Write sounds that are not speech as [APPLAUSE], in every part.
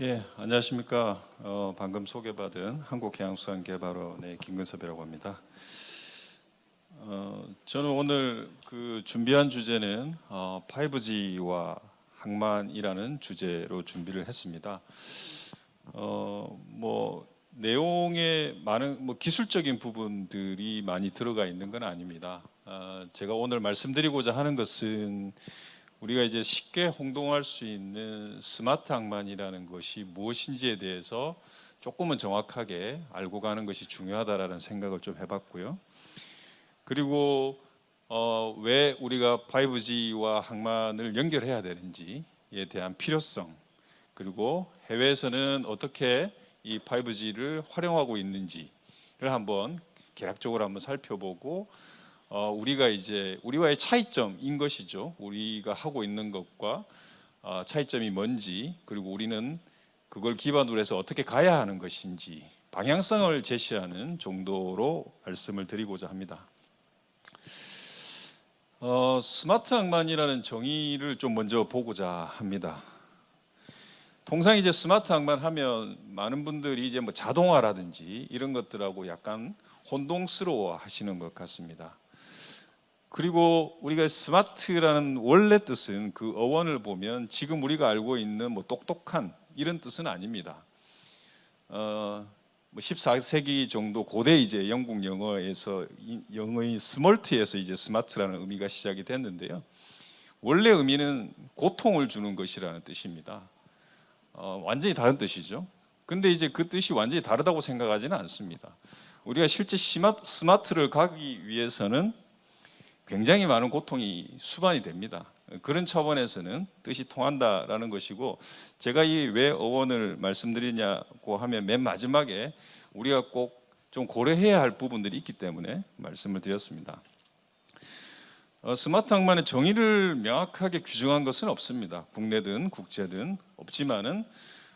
예, 안녕하십니까. 어, 방금 소개받은 한국해양수산개발원의 김근섭이라고 합니다. 어, 저는 오늘 그 준비한 주제는 어, 5G와 항만이라는 주제로 준비를 했습니다. 어, 뭐 내용에 많은 뭐 기술적인 부분들이 많이 들어가 있는 건 아닙니다. 아, 제가 오늘 말씀드리고자 하는 것은 우리가 이제 쉽게 홍동할 수 있는 스마트 항만이라는 것이 무엇인지에 대해서 조금은 정확하게 알고 가는 것이 중요하다라는 생각을 좀 해봤고요. 그리고 어, 왜 우리가 5G와 항만을 연결해야 되는지에 대한 필요성 그리고 해외에서는 어떻게 이 5G를 활용하고 있는지를 한번 개략적으로 한번 살펴보고 어, 우리가 이제 우리와의 차이점인 것이죠. 우리가 하고 있는 것과 어, 차이점이 뭔지 그리고 우리는 그걸 기반으로 해서 어떻게 가야 하는 것인지 방향성을 제시하는 정도로 말씀을 드리고자 합니다. 어, 스마트 항만이라는 정의를 좀 먼저 보고자 합니다. 통상 이제 스마트 항만 하면 많은 분들이 이제 뭐 자동화라든지 이런 것들하고 약간 혼동스러워 하시는 것 같습니다. 그리고 우리가 스마트라는 원래 뜻은 그 어원을 보면 지금 우리가 알고 있는 뭐 똑똑한 이런 뜻은 아닙니다. 어, 뭐 14세기 정도 고대 이제 영국 영어에서 이- 영어의 스몰트에서 이제 스마트라는 의미가 시작이 됐는데요. 원래 의미는 고통을 주는 것이라는 뜻입니다. 어, 완전히 다른 뜻이죠. 근데 이제 그 뜻이 완전히 다르다고 생각하지는 않습니다. 우리가 실제 스마트, 스마트를 가기 위해서는 굉장히 많은 고통이 수반이 됩니다. 그런 차원에서는 뜻이 통한다라는 것이고 제가 이 왜 어원을 말씀드리냐고 하면 맨 마지막에 우리가 꼭 좀 고려해야 할 부분들이 있기 때문에 말씀을 드렸습니다. 어, 스마트 항만의 정의를 명확하게 규정한 것은 없습니다. 국내든 국제든 없지만은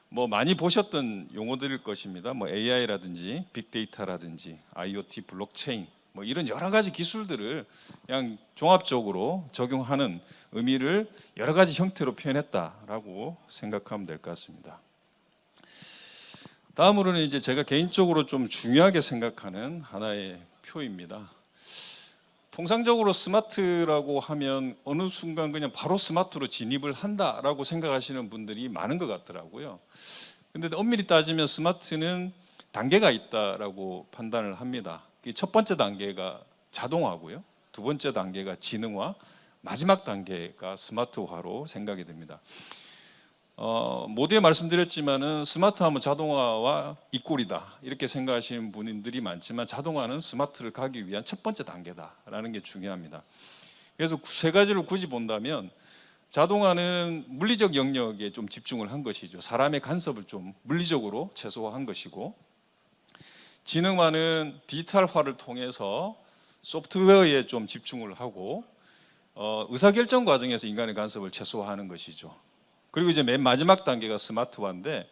뭐 많이 보셨던 용어들일 것입니다. 뭐 AI라든지 빅데이터라든지 IoT, 블록체인 뭐 이런 여러 가지 기술들을 그냥 종합적으로 적용하는 의미를 여러 가지 형태로 표현했다라고 생각하면 될 것 같습니다. 다음으로는 이제 제가 개인적으로 좀 중요하게 생각하는 하나의 표입니다. 통상적으로 스마트라고 하면 어느 순간 그냥 바로 스마트로 진입을 한다라고 생각하시는 분들이 많은 것 같더라고요. 근데 엄밀히 따지면 스마트는 단계가 있다라고 판단을 합니다. 이첫 번째 단계가 자동화고요. 두 번째 단계가 지능화, 마지막 단계가 스마트화로 생각이 됩니다. 어, 모두에 말씀드렸지만은 스마트하면 자동화와 이꼴이다 이렇게 생각하시는 분들이 많지만 자동화는 스마트를 가기 위한 첫 번째 단계다라는 게 중요합니다. 그래서 세 가지를 굳이 본다면 자동화는 물리적 영역에 좀 집중을 한 것이죠. 사람의 간섭을 좀 물리적으로 최소화한 것이고 지능화는 디지털화를 통해서 소프트웨어에 좀 집중을 하고 어, 의사결정 과정에서 인간의 간섭을 최소화하는 것이죠. 그리고 이제 맨 마지막 단계가 스마트화인데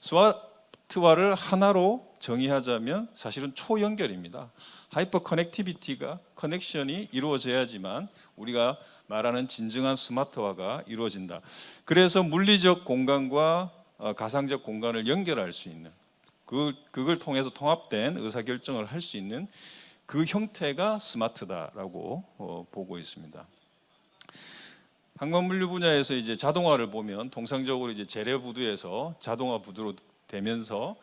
스마트화를 하나로 정의하자면 사실은 초연결입니다. 하이퍼 커넥티비티가 커넥션이 이루어져야지만 우리가 말하는 진정한 스마트화가 이루어진다. 그래서 물리적 공간과 어, 가상적 공간을 연결할 수 있는 그 그걸 통해서 통합된 의사 결정을 할 수 있는 그 형태가 스마트다라고 어, 보고 있습니다. 항만 물류 분야에서 이제 자동화를 보면 통상적으로 이제 재래 부두에서 자동화 부두로 되면서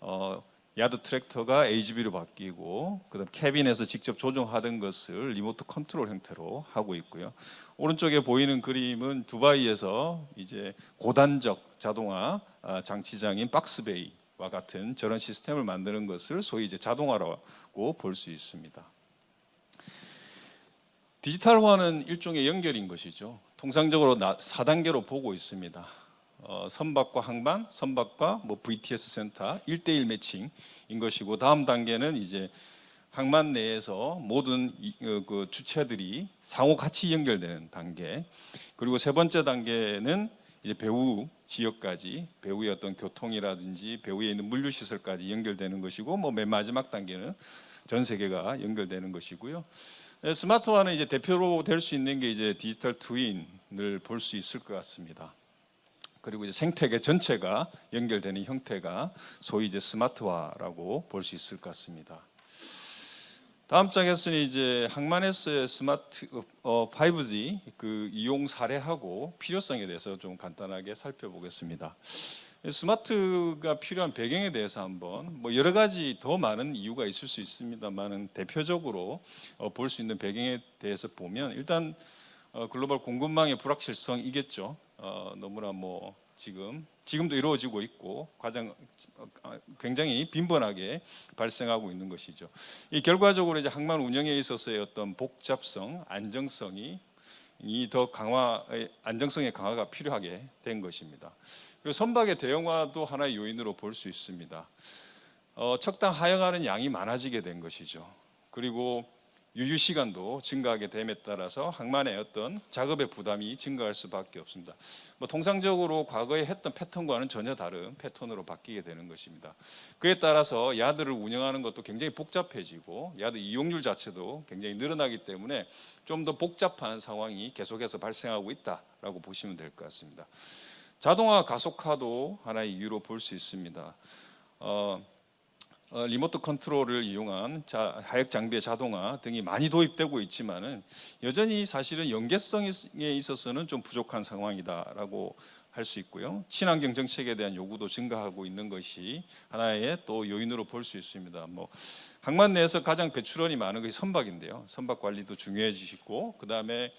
어, 야드 트랙터가 AGV로 바뀌고 그다음 캐빈에서 직접 조종하던 것을 리모트 컨트롤 형태로 하고 있고요. 오른쪽에 보이는 그림은 두바이에서 이제 고단적 자동화 아, 장치장인 박스베이와 같은 저런 시스템을 만드는 것을 소위 이제 자동화라고 볼 수 있습니다. 디지털화는 일종의 연결인 것이죠. 통상적으로 4단계로 보고 있습니다. 어, 선박과 항만, 선박과 뭐 VTS 센터 1대1 매칭인 것이고 다음 단계는 이제 항만 내에서 모든 이, 어, 그 주체들이 상호 같이 연결되는 단계. 그리고 세 번째 단계는 이제 배후 지역까지 배후의 어떤 교통이라든지 배후에 있는 물류 시설까지 연결되는 것이고 뭐 맨 마지막 단계는 전 세계가 연결되는 것이고요. 네, 스마트화는 이제 대표로 될 수 있는 게 이제 디지털 트윈을 볼 수 있을 것 같습니다. 그리고 이제 생태계 전체가 연결되는 형태가 소위 이제 스마트화라고 볼 수 있을 것 같습니다. 다음 장에서는 이제 항만에서의 스마트 어, 5G 그 이용 사례하고 필요성에 대해서 좀 간단하게 살펴보겠습니다. 스마트가 필요한 배경에 대해서 한번 뭐 여러 가지 더 많은 이유가 있을 수 있습니다만은 대표적으로 어, 볼 수 있는 배경에 대해서 보면 일단 어, 글로벌 공급망의 불확실성이겠죠. 어, 너무나 뭐 지금 지금도 이루어지고 있고 과정 어, 굉장히 빈번하게 발생하고 있는 것이죠. 이 결과적으로 이제 항만 운영에 있어서의 어떤 복잡성, 안정성이 이더 강화 안정성의 강화가 필요하게 된 것입니다. 그리고 선박의 대형화도 하나의 요인으로 볼 수 있습니다. 어, 척당 하역하는 양이 많아지게 된 것이죠. 그리고 유유 시간도 증가하게 됨에 따라서 항만의 어떤 작업의 부담이 증가할 수밖에 없습니다. 뭐 통상적으로 과거에 했던 패턴과는 전혀 다른 패턴으로 바뀌게 되는 것입니다. 그에 따라서 야드를 운영하는 것도 굉장히 복잡해지고 야드 이용률 자체도 굉장히 늘어나기 때문에 좀 더 복잡한 상황이 계속해서 발생하고 있다라고 보시면 될 것 같습니다. 자동화 가속화도 하나의 이유로 볼 수 있습니다. 어, 어, 리모트 컨트롤을 이용한 자, 하역 장비의 자동화 등이 많이 도입되고 있지만은 여전히 사실은 연계성에 있어서는 좀 부족한 상황이다라고 할 수 있고요. 친환경 정책에 대한 요구도 증가하고 있는 것이 하나의 또 요인으로 볼 수 있습니다. 뭐 항만 내에서 가장 배출원이 많은 것이 선박인데요. 선박 관리도 중요해지시고 그 다음에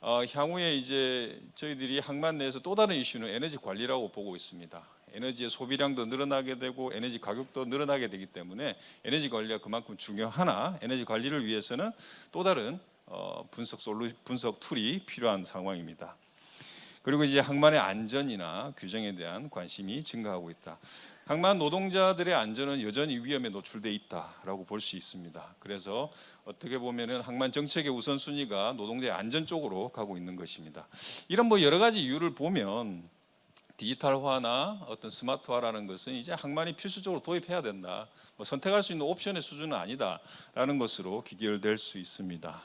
어, 향후에 이제 저희들이 항만 내에서 또 다른 이슈는 에너지 관리라고 보고 있습니다. 에너지의 소비량도 늘어나게 되고 에너지 가격도 늘어나게 되기 때문에 에너지 관리가 그만큼 중요하나 에너지 관리를 위해서는 또 다른 어, 분석 솔루 분석 툴이 필요한 상황입니다. 그리고 이제 항만의 안전이나 규정에 대한 관심이 증가하고 있다. 항만 노동자들의 안전은 여전히 위험에 노출돼 있다라고 볼 수 있습니다. 그래서 어떻게 보면은 항만 정책의 우선순위가 노동자의 안전 쪽으로 가고 있는 것입니다. 이런 뭐 여러 가지 이유를 보면 디지털화나 어떤 스마트화라는 것은 이제 항만이 필수적으로 도입해야 된다. 뭐 선택할 수 있는 옵션의 수준은 아니다라는 것으로 기결될 수 있습니다.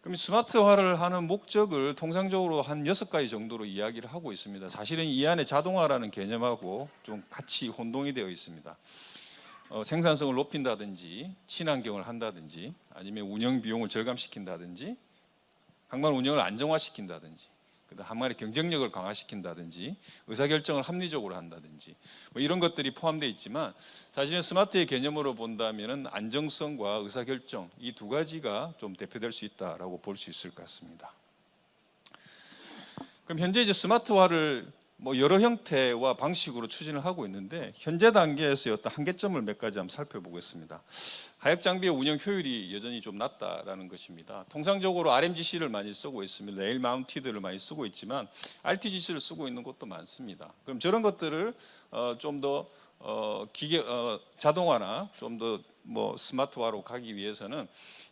그럼 스마트화를 하는 목적을 통상적으로 한 여섯 가지 정도로 이야기를 하고 있습니다. 사실은 이 안에 자동화라는 개념하고 좀 같이 혼동이 되어 있습니다. 어, 생산성을 높인다든지 친환경을 한다든지 아니면 운영 비용을 절감시킨다든지 항만 운영을 안정화시킨다든지 항만의 경쟁력을 강화시킨다든지 의사결정을 합리적으로 한다든지 뭐 이런 것들이 포함되어 있지만 사실은 스마트의 개념으로 본다면은 안정성과 의사결정 이 두 가지가 좀 대표될 수 있다라고 볼 수 있을 것 같습니다. 그럼 현재 이제 스마트화를 뭐 여러 형태와 방식으로 추진을 하고 있는데 현재 단계에서의 어떤 한계점을 몇 가지 한번 살펴보겠습니다. 하역 장비의 운영 효율이 여전히 좀 낮다라는 것입니다. 통상적으로 RMGC를 많이 쓰고 있습니다. 레일 마운티드를 많이 쓰고 있지만 RTGC를 쓰고 있는 곳도 많습니다. 그럼 저런 것들을 어, 좀더 어, 기계 어, 자동화나 좀 더 뭐 스마트화로 가기 위해서는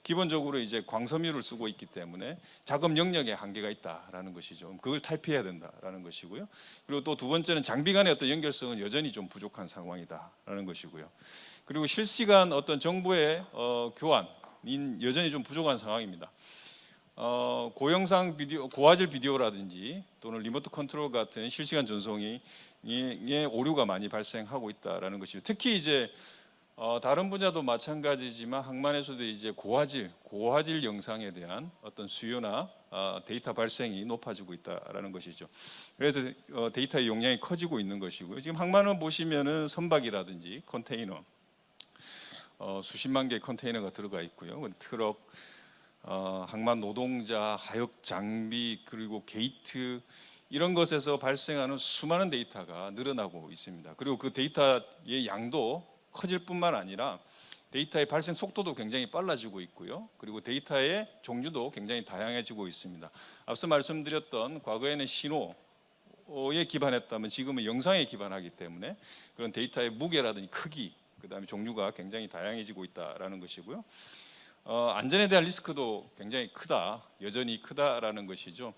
기본적으로 이제 광섬유를 쓰고 있기 때문에 작업 영역에 한계가 있다라는 것이죠. 그걸 탈피해야 된다라는 것이고요. 그리고 또 두 번째는 장비 간의 어떤 연결성은 여전히 좀 부족한 상황이다라는 것이고요. 그리고 실시간 어떤 정보의 어, 교환인 여전히 좀 부족한 상황입니다. 어, 고영상 비디오, 고화질 비디오라든지 또는 리모트 컨트롤 같은 실시간 전송이 에 오류가 많이 발생하고 있다라는 것이죠. 특히 이제 어, 다른 분야도 마찬가지지만 항만에서도 이제 고화질, 고화질 영상에 대한 어떤 수요나 어, 데이터 발생이 높아지고 있다라는 것이죠. 그래서 어, 데이터의 용량이 커지고 있는 것이고요. 지금 항만은 보시면은 선박이라든지 컨테이너 어, 수십만 개의 컨테이너가 들어가 있고요. 트럭, 어, 항만 노동자, 하역 장비 그리고 게이트 이런 것에서 발생하는 수많은 데이터가 늘어나고 있습니다. 그리고 그 데이터의 양도 커질 뿐만 아니라 데이터의 발생 속도도 굉장히 빨라지고 있고요. 그리고 데이터의 종류도 굉장히 다양해지고 있습니다. 앞서 말씀드렸던 과거에는 신호 에 기반했다면 지금은 영상에 기반하기 때문에 그런 데이터의 무게라든지 크기, 그다음에 종류가 굉장히 다양해지고 있다라는 것이고요. 어, 안전에 대한 리스크도 굉장히 크다, 여전히 크다라는 것이죠.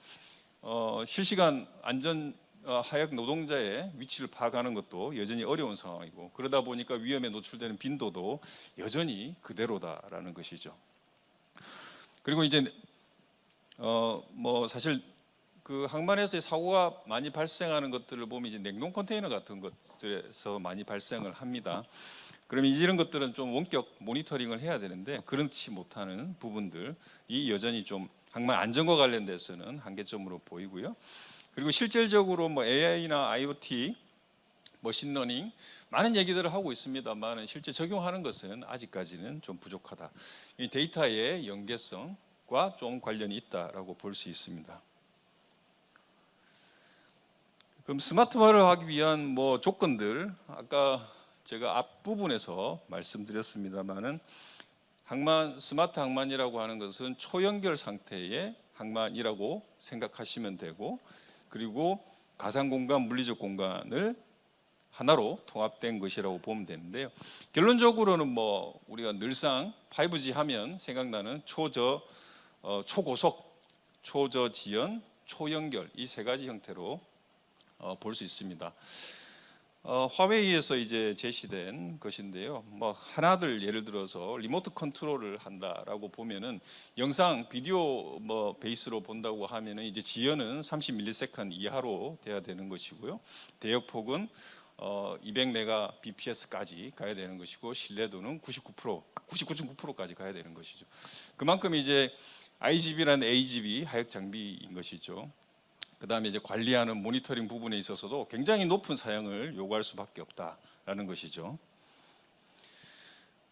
어, 실시간 안전 어, 하역 노동자의 위치를 파악하는 것도 여전히 어려운 상황이고 그러다 보니까 위험에 노출되는 빈도도 여전히 그대로다라는 것이죠. 그리고 이제 어 뭐 사실 그 항만에서의 사고가 많이 발생하는 것들을 보면 이제 냉동 컨테이너 같은 것들에서 많이 발생을 합니다. 그러면 이런 것들은 좀 원격 모니터링을 해야 되는데 그렇지 못하는 부분들이 여전히 좀 항만 안전과 관련돼서는 한계점으로 보이고요. 그리고 실질적으로 뭐 AI나 IoT, 머신러닝 많은 얘기들을 하고 있습니다만 실제 적용하는 것은 아직까지는 좀 부족하다. 이 데이터의 연계성과 좀 관련이 있다라고 볼 수 있습니다. 그럼 스마트화를 하기 위한 뭐 조건들 아까 제가 앞 부분에서 말씀드렸습니다만은 항만 스마트 항만이라고 하는 것은 초연결 상태의 항만이라고 생각하시면 되고 그리고 가상 공간, 물리적 공간을 하나로 통합된 것이라고 보면 되는데요. 결론적으로는 뭐 우리가 늘상 5G 하면 생각나는 초저 어, 초고속, 초저지연, 초연결 이 세 가지 형태로 어, 볼 수 있습니다. 어, 화웨이에서 이제 제시된 것인데요. 뭐 하나들 예를 들어서 리모트 컨트롤을 한다라고 보면은 영상 비디오 뭐 베이스로 본다고 하면은 이제 지연은 30ms 이하로 돼야 되는 것이고요. 대역폭은 어, 200mbps까지 가야 되는 것이고 신뢰도는 99% 99.9%까지 가야 되는 것이죠. 그만큼 이제 IGB라는 AGB 하역 장비인 것이죠. 그다음에 이제 관리하는 모니터링 부분에 있어서도 굉장히 높은 사양을 요구할 수밖에 없다라는 것이죠.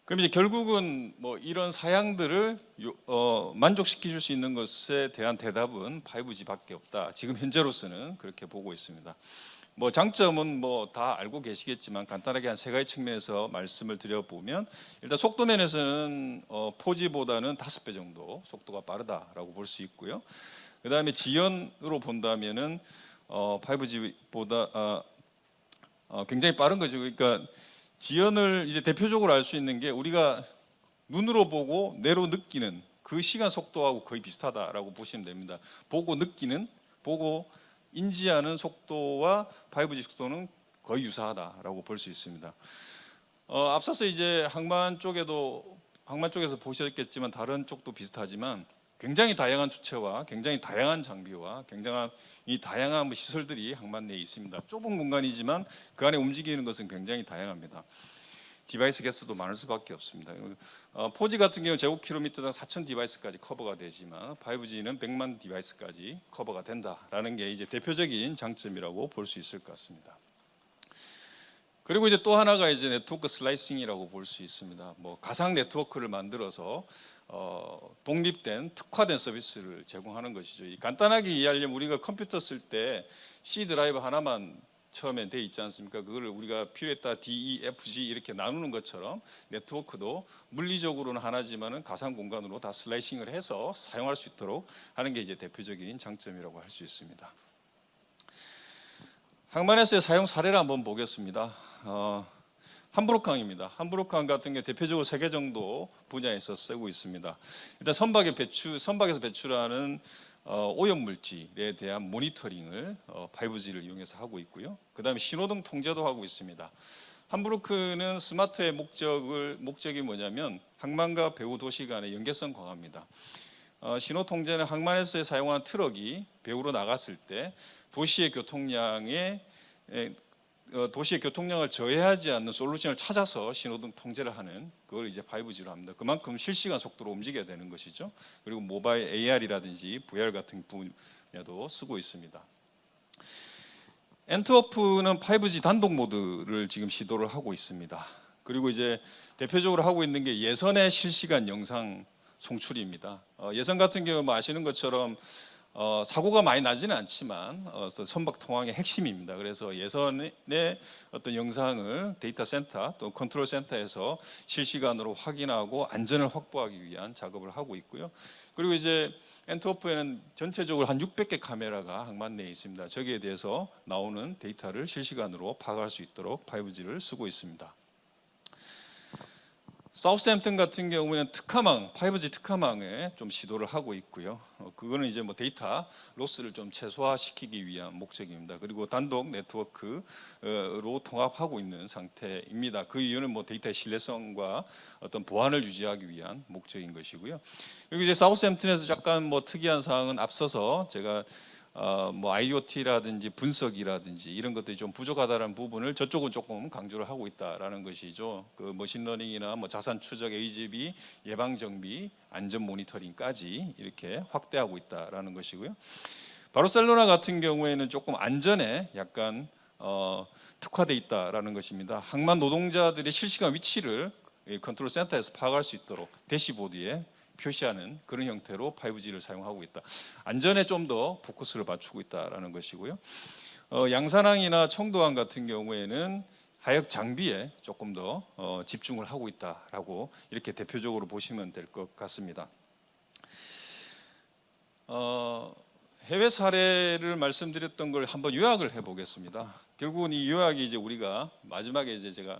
그럼 이제 결국은 뭐 이런 사양들을 요- 어, 만족시켜 수 있는 것에 대한 대답은 5G밖에 없다. 지금 현재로서는 그렇게 보고 있습니다. 뭐 장점은 뭐 다 알고 계시겠지만 간단하게 한 세 가지 측면에서 말씀을 드려보면 일단 속도 면에서는 어, 4G보다는 다섯 배 정도 속도가 빠르다라고 볼 수 있고요. 그 다음에 지연으로 본다면은 어, 5G보다 어, 어, 굉장히 빠른 거죠. 그러니까 지연을 이제 대표적으로 알 수 있는 게 우리가 눈으로 보고 뇌로 느끼는 그 시간 속도하고 거의 비슷하다라고 보시면 됩니다. 보고 느끼는 보고 인지하는 속도와 5G 속도는 거의 유사하다라고 볼 수 있습니다. 어, 앞서서 이제 항만 쪽에도 항만 쪽에서 보셨겠지만 다른 쪽도 비슷하지만 굉장히 다양한 주체와 굉장히 다양한 장비와 굉장한 이 다양한 뭐 시설들이 항만 내에 있습니다. 좁은 공간이지만 그 안에 움직이는 것은 굉장히 다양합니다. 디바이스 개수도 많을 수밖에 없습니다. 어, 4G 같은 경우 제곱킬로미터당 4천 디바이스까지 커버가 되지만 5G는 100만 디바이스까지 커버가 된다라는 게 이제 대표적인 장점이라고 볼 수 있을 것 같습니다. 그리고 이제 또 하나가 이제 네트워크 슬라이싱이라고 볼 수 있습니다. 뭐 가상 네트워크를 만들어서 어, 독립된 특화된 서비스를 제공하는 것이죠. 이 간단하게 이해하려면 우리가 컴퓨터 쓸 때 C 드라이브 하나만 처음에 돼 있지 않습니까? 그거를 우리가 필요에 따라 D, E, F, G 이렇게 나누는 것처럼 네트워크도 물리적으로는 하나지만은 가상 공간으로 다 슬라이싱을 해서 사용할 수 있도록 하는 게 이제 대표적인 장점이라고 할 수 있습니다. 항만에서의 사용 사례를 한번 보겠습니다. 어, 함부로캉입니다. 함부로캉 같은 게 대표적으로 세 개 정도 분야에서 쓰고 있습니다. 일단 선박에 배출, 선박에서 배출하는 어, 오염 물질에 대한 모니터링을 어, 5G를 이용해서 하고 있고요. 그다음에 신호등 통제도 하고 있습니다. 함부르크는 스마트의 목적을 목적이 뭐냐면 항만과 배후 도시 간의 연계성 강화입니다. 어, 신호 통제는 항만에서 사용한 트럭이 배후로 나갔을 때 도시의 교통량에 도시의 교통량을 저해하지 않는 솔루션을 찾아서 신호등 통제를 하는 그걸 이제 5G로 합니다. 그만큼 실시간 속도로 움직여야 되는 것이죠. 그리고 모바일 AR이라든지 VR 같은 분야도 쓰고 있습니다. 엔트워프는 5G 단독 모드를 지금 시도를 하고 있습니다. 그리고 이제 대표적으로 하고 있는 게 예선의 실시간 영상 송출입니다. 어, 예선 같은 경우 뭐 아시는 것처럼 어, 사고가 많이 나지는 않지만 어, 선박 통항의 핵심입니다. 그래서 예선의 어떤 영상을 데이터 센터 또 컨트롤 센터에서 실시간으로 확인하고 안전을 확보하기 위한 작업을 하고 있고요. 그리고 이제 엔트워프에는 전체적으로 한 600개 카메라가 항만 내에 있습니다. 저기에 대해서 나오는 데이터를 실시간으로 파악할 수 있도록 5G를 쓰고 있습니다. 사우스햄튼 같은 경우는 특화망, 5G 특화망에 좀 시도를 하고 있고요. 어, 그거는 이제 뭐 데이터 로스를 좀 최소화시키기 위한 목적입니다. 그리고 단독 네트워크로 통합하고 있는 상태입니다. 그 이유는 뭐 데이터의 신뢰성과 어떤 보안을 유지하기 위한 목적인 것이고요. 그리고 이제 사우스햄튼에서 약간 뭐 특이한 사항은 앞서서 제가 어, 뭐 IoT라든지 분석이라든지 이런 것들이 좀 부족하다는 부분을 저쪽은 조금 강조를 하고 있다라는 것이죠. 그 머신러닝이나 뭐 자산 추적, AGB, 예방 정비, 안전 모니터링까지 이렇게 확대하고 있다라는 것이고요. 바르셀로나 같은 경우에는 조금 안전에 약간 어, 특화돼 있다라는 것입니다. 항만 노동자들의 실시간 위치를 이 컨트롤 센터에서 파악할 수 있도록 대시보드에 표시하는 그런 형태로 5G를 사용하고 있다. 안전에 좀 더 포커스를 맞추고 있다라는 것이고요. 어, 양산항이나 청도항 같은 경우에는 하역 장비에 조금 더 어, 집중을 하고 있다라고 이렇게 대표적으로 보시면 될 것 같습니다. 어, 해외 사례를 말씀드렸던 걸 한번 요약을 해보겠습니다. 결국은 이 요약이 이제 우리가 마지막에 이제 제가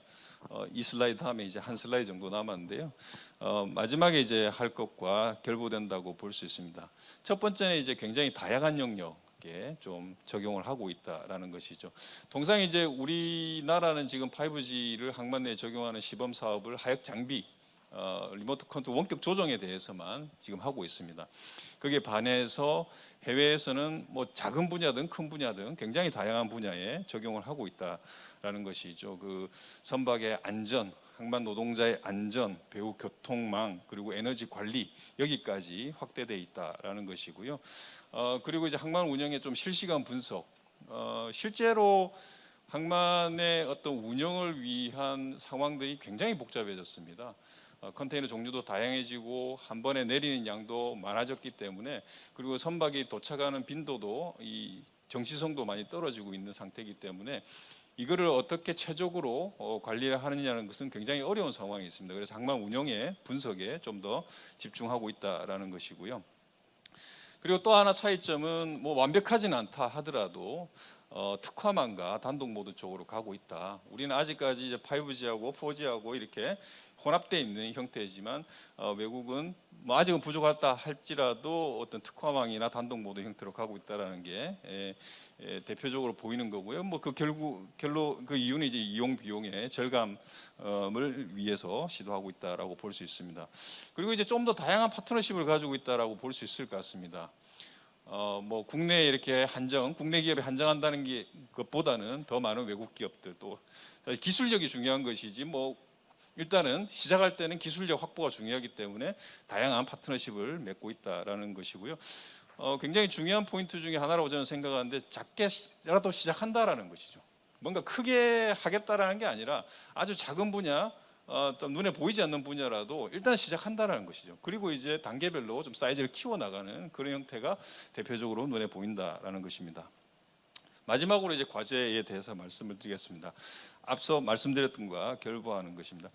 어, 이 슬라이드 다음에 이제 한 슬라이드 정도 남았는데요. 어, 마지막에 이제 할 것과 결부된다고 볼 수 있습니다. 첫 번째는 이제 굉장히 다양한 영역에 좀 적용을 하고 있다라는 것이죠. 통상 이제 우리나라는 지금 5G를 항만 내에 적용하는 시범 사업을 하역 장비 어, 리모트 컨트롤 원격 조정에 대해서만 지금 하고 있습니다. 그게 반해서 해외에서는 뭐 작은 분야든 큰 분야든 굉장히 다양한 분야에 적용을 하고 있다라는 것이죠. 그 선박의 안전, 항만 노동자의 안전, 배후 교통망 그리고 에너지 관리 여기까지 확대돼 있다라는 것이고요. 어, 그리고 이제 항만 운영의 좀 실시간 분석, 어, 실제로 항만의 어떤 운영을 위한 상황들이 굉장히 복잡해졌습니다. 어, 컨테이너 종류도 다양해지고 한 번에 내리는 양도 많아졌기 때문에 그리고 선박이 도착하는 빈도도 이 정시성도 많이 떨어지고 있는 상태이기 때문에 이거를 어떻게 최적으로 어, 관리를 하느냐는 것은 굉장히 어려운 상황이 있습니다. 그래서 항만 운영의 분석에 좀 더 집중하고 있다라는 것이고요. 그리고 또 하나 차이점은 뭐 완벽하진 않다 하더라도 어, 특화망과 단독 모드 쪽으로 가고 있다. 우리는 아직까지 이제 5G하고 4G하고 이렇게 혼합되어 있는 형태이지만 어, 외국은 뭐 아직은 부족하다 할지라도 어떤 특화망이나 단독 모드 형태로 가고 있다라는 게 에, 에, 대표적으로 보이는 거고요. 뭐 그 결국 결로 그 이유는 이제 이용 비용의 절감을 위해서 시도하고 있다라고 볼 수 있습니다. 그리고 이제 좀 더 다양한 파트너십을 가지고 있다라고 볼 수 있을 것 같습니다. 어, 뭐 국내에 이렇게 한정, 국내 기업에 한정한다는 게 것보다는 더 많은 외국 기업들 또 기술력이 중요한 것이지 뭐 일단은 시작할 때는 기술력 확보가 중요하기 때문에 다양한 파트너십을 맺고 있다라는 것이고요. 어, 굉장히 중요한 포인트 중에 하나라고 저는 생각하는데 작게라도 시작한다라는 것이죠. 뭔가 크게 하겠다라는 게 아니라 아주 작은 분야, 어, 또 눈에 보이지 않는 분야라도 일단 시작한다라는 것이죠. 그리고 이제 단계별로 좀 사이즈를 키워 나가는 그런 형태가 대표적으로 눈에 보인다라는 것입니다. 마지막으로 이제 과제에 대해서 말씀을 드리겠습니다. 앞서 말씀드렸던 것과 결부하는 것입니다.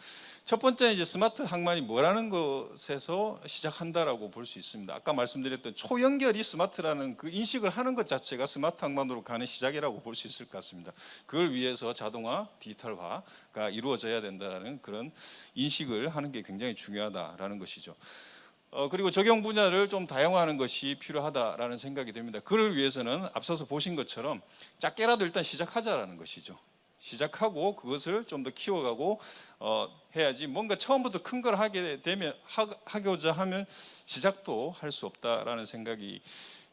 첫 번째 이제 스마트 항만이 뭐라는 것에서 시작한다라고 볼 수 있습니다. 아까 말씀드렸던 초연결이 스마트라는 그 인식을 하는 것 자체가 스마트 항만으로 가는 시작이라고 볼 수 있을 것 같습니다. 그걸 위해서 자동화, 디지털화가 이루어져야 된다는 그런 인식을 하는 게 굉장히 중요하다라는 것이죠. 어, 그리고 적용 분야를 좀 다양화하는 것이 필요하다라는 생각이 듭니다. 그를 위해서는 앞서서 보신 것처럼 작게라도 일단 시작하자라는 것이죠. 시작하고 그것을 좀 더 키워가고 어, 해야지 뭔가 처음부터 큰 걸 하게 되면 하, 하고자 하면 시작도 할 수 없다라는 생각이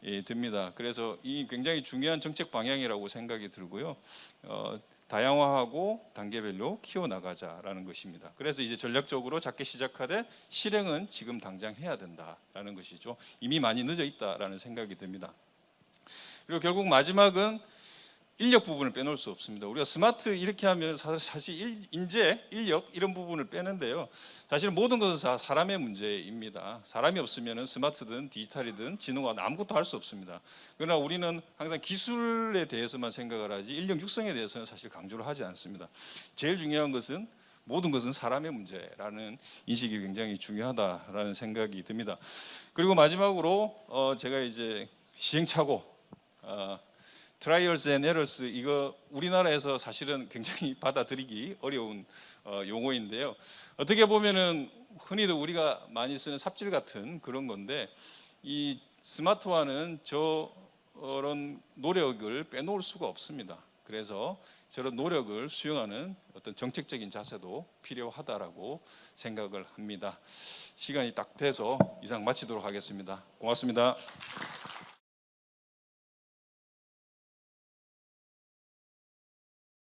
예, 듭니다. 그래서 이 굉장히 중요한 정책 방향이라고 생각이 들고요. 어, 다양화하고 단계별로 키워 나가자라는 것입니다. 그래서 이제 전략적으로 작게 시작하되 실행은 지금 당장 해야 된다라는 것이죠. 이미 많이 늦어 있다라는 생각이 듭니다. 그리고 결국 마지막은 인력 부분을 빼놓을 수 없습니다. 우리가 스마트 이렇게 하면 사- 사실 인재, 인력 이런 부분을 빼는데요. 사실 모든 것은 다 사람의 문제입니다. 사람이 없으면 스마트든 디지털이든 지능화 아무것도 할 수 없습니다. 그러나 우리는 항상 기술에 대해서만 생각을 하지 인력 육성에 대해서는 사실 강조를 하지 않습니다. 제일 중요한 것은 모든 것은 사람의 문제라는 인식이 굉장히 중요하다라는 생각이 듭니다. 그리고 마지막으로 어 제가 이제 시행착오 어 트라이얼스 앤 에러스 이거 우리나라에서 사실은 굉장히 [LAUGHS] 받아들이기 어려운 어, 용어인데요. 어떻게 보면은 흔히도 우리가 많이 쓰는 삽질 같은 그런 건데 이 스마트화는 저런 노력을 빼놓을 수가 없습니다. 그래서 저런 노력을 수용하는 어떤 정책적인 자세도 필요하다라고 생각을 합니다. 시간이 딱 돼서 이상 마치도록 하겠습니다. 고맙습니다.